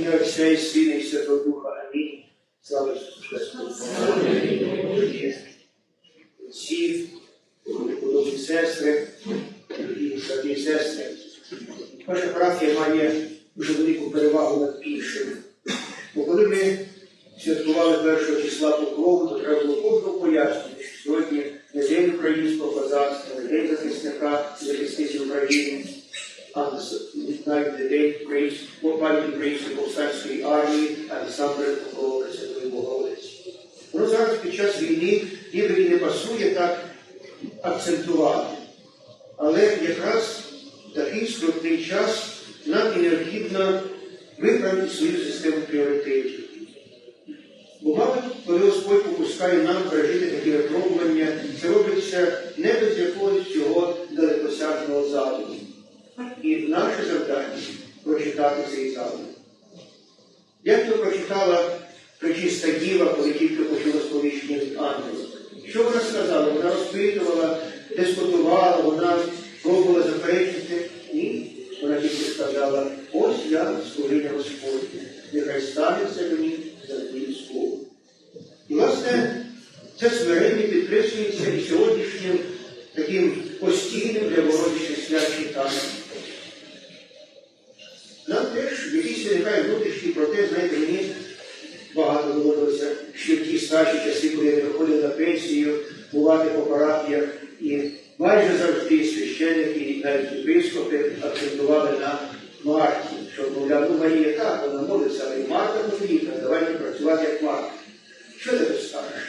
ім'я Отця і Сина і Святого Духа. Амінь. Слава Ісусу Христу. Отці, улюблені сестри брати і сестри. Наша парафія має дуже велику перевагу над іншими. Бо коли ми святкували першого числа покрову, то треба було кожного пояснити, що сьогодні не день українського козацтва, не день захисника захисниці України, а навіть не день українського пам'яті української повстанської армії, а насамперед покрови Пресвятої Богородиці. Воно зараз під час війни ніби не пасує так акцентувати. Але якраз такий скрутний час нам і необхідно виправити свою систему пріоритетів. Бо, мабуть, коли Господь попускає нам пережити такі випробування, це робиться не без якогось цього прочитати цей задум. Як то прочитала пречиста діва, коли тільки почула сповіщення від ангела? Що вона сказала? Вона розпитувала, дискутувала, вона пробувала заперечити. Ні. Вона тільки сказала, ось я служитель Господня, нехай станеться мені за твоїм словом. І, власне, це смирення підкреслюється і сьогоднішнім таким постійним для Богородичних свят читанням. Нам теж якийсь виникає внутрішній проте, знаєте, мені багато доводилося старші часи, коли я виходив на пенсію, бувати по парафіях, і майже завжди священники і навіть єпископи акцентували на Марті, що, мовляв, ну Марія так, вона молиться, але і Марта потрібна, давайте працювати як Марта. Що ти скажеш?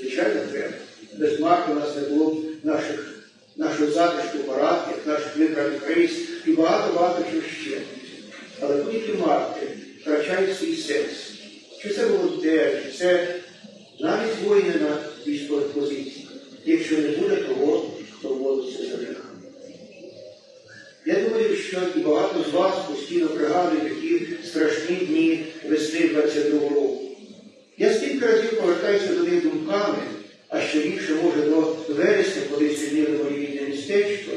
Звичайно, треба. Без Марти у нас не було наших, нашого затишку парафіях, наших вибраних рейс і багато-багато чого ще. Але будь-які марти втрачають свій сенс. Чи це волонтери, чи це воїни на позиціях, якщо не буде того, хто молиться за них. Я думаю, що і багато з вас постійно пригадують такі страшні дні весни 22 року. Я стільки разів повертаюся до них думками, а ще більше, може, до вересня, коли звільнили моє рідне містечко,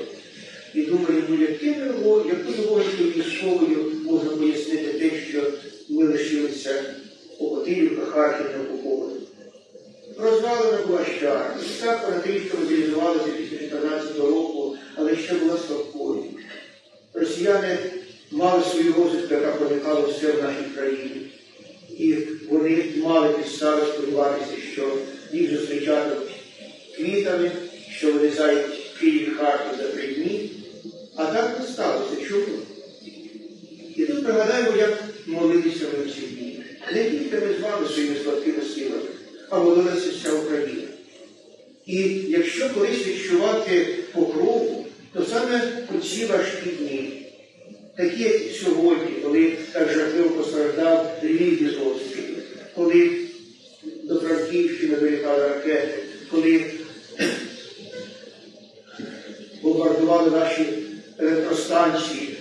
і думаю, ну якими якою логікою військовою можна пояснити те, що ми лишилися у Котилівка, Розвалена була щара. І так трішки мобілізувалася після 14 року, але ще була слабкою. Росіяни мали свою розвідку, яка проникала все в нашій країні. І вони мали підстави сподіватися, що їх зустрічатимуть квітами, що вони зайдуть Київ Харків за три дні. А так не сталося. Чому? І тут пригадаємо, як молилися ми всі дні. Не тільки ми з вами своїми слабкими силами, а молилася вся Україна. І якщо колись відчувати покрову, то саме у ці важкі дні, такі як сьогодні, коли так жахливо постраждав Львів від коли до Франківщини вилітали ракети, коли бомбардували наші електростанції.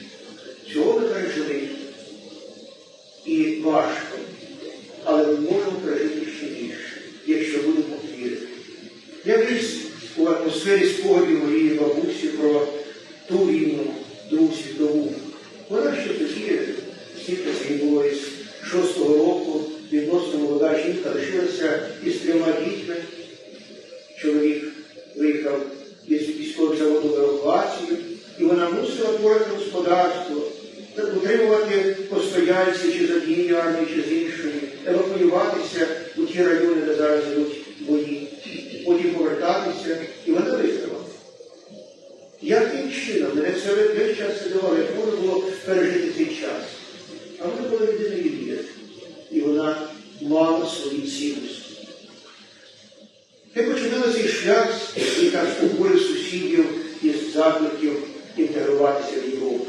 Спогадів моєї бабусі про ту війну, Другу світову. Вона ще тоді, скільки це їй було із шостого року, відносно молода жінка лишилася із трьома дітьми. Чоловік виїхав із військового заводу в евакуацію, і вона мусила творити господарство, утримувати постояльців чи з однієї армії, чи з іншої, евакуюватися у ті райони, де зараз йдуть бої, потім повертатися, і вона виграла. Яким чином мене все весь час сидувало, як можна було пережити цей час? А вона була людиною віри, і вона мала свої цінності. Як починала цей шлях і так побою сусідів із закликів інтегруватися в Європу.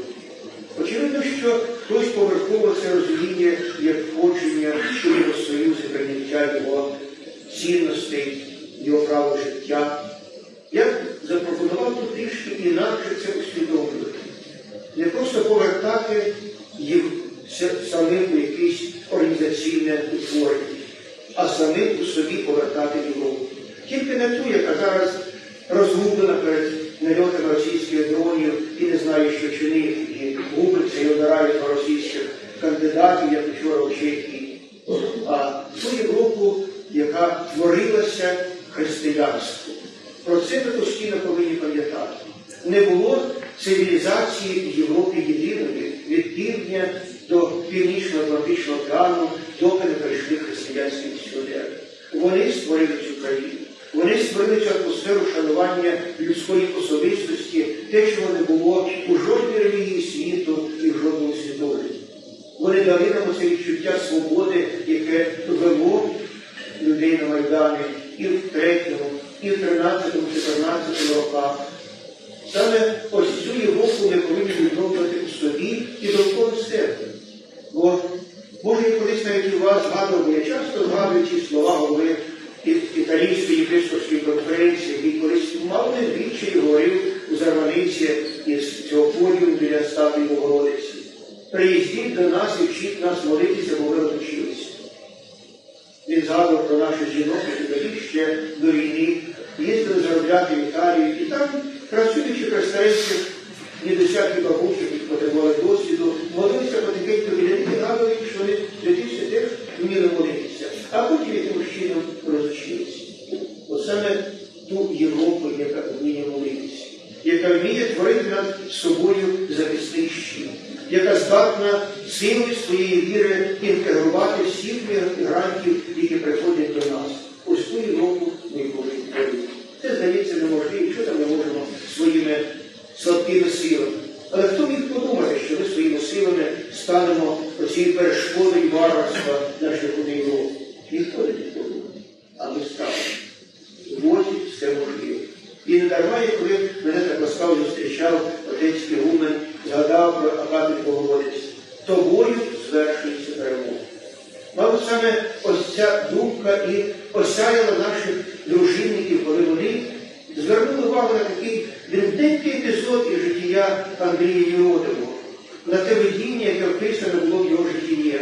Очевидно, що хтось поверхово це розуміння як входження у Євросоюз і прийняття його цінностей, його право життя. Інакше це усвідомлювати. Не просто повертати їх самим у якесь організаційне утворення, а самим у собі повертати Європу. Тільки не ту, яка зараз розгублена перед нальотами російських дронів і не знає, що чинить, і губиться і обирає по російських кандидатів, як вчора в Чехії, а ту Європу, яка творилася християнством. Про це ми постійно повинні пам'ятати. Не було цивілізації в Європі єдиної від півдня до північно-атлантичного океану, доки не прийшли християнські місіонери. Вони створили цю країну. Вони створили цю атмосферу шанування людської особистості, те, чого не було у жодній релігії світу і в жодному світові. Вони дали нам це відчуття свободи, яке вело людей на Майдані і в третьому, і в 13-14 роках. Саме ось цю Європу ми повинні відновлювати у собі і довкола себе. Бо може колись навіть у вас згадував, я часто згадую ці слова голови і- італійської єпископської конференції, який колись мало не двічі говорив у Зарваниці із цього подіуму біля статуї Богородиці. Приїздіть до нас і вчіть нас молитися, бо ви розучилися. Він згадував про наших жінок, які тоді ще до війни їздили заробляти в Італію. І там, працюючи при стареньких, десятки бабусів, які потребували досвіду, молилися потихеньку біля них і згадували, що вони дитинці теж вміли молитися. А потім якимось чином розучилися. От саме ту Європу, яка вміє молитися, яка вміє творити над собою захисний щит, яка здатна силою своєї віри інтегрувати всіх мігрантів, які приходять до нас. Ось ту Європу ми повинні творити. Це здається неможливо, що там ми можемо своїми слабкими силами. Але хто міг подумати, що ми своїми силами станемо цією перешкодою варварства на шляху до Європи? Ніхто не міг подумати. А ми стали. Ось все можливо. І не дарма, я коли мене так ласкаво зустрічав отець Пігумен, згадав про Акадію Богородиці. Тобою звершується перемога. Мабуть, саме ось ця думка і осяяла наших дружинників, коли вони звернули увагу на такий дрібненький епізод із життя Андрія Єродимова, на те видіння, яке вписане було в його житті.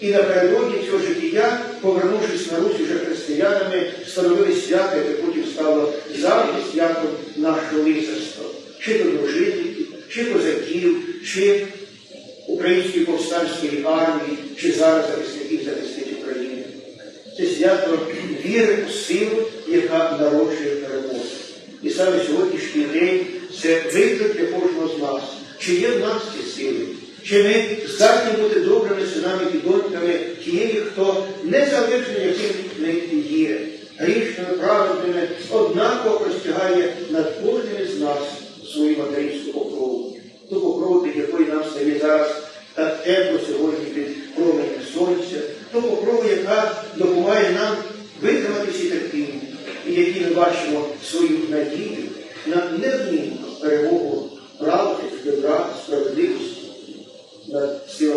І напередодні цього життя, повернувшись на Русь уже християнами, встановили свято, яке потім стало завжди святом нашого лицарства. Чи то дружинників, чи козаків, чи української повстанської армії, чи зараз захисників захистить України. Це свято віри у силу, яка народжує перемогу. І саме сьогоднішній день це виклик для кожного з нас. Чи є в нас ці сили? Чи ми здатні бути добрими синами і доньками тієї, хто незалежно яким ми є, грішними, праведними, однаково простягає над витримати терпіння, і які ми бачимо свою надію на невмінну перемогу правди, добра, справедливості на силами.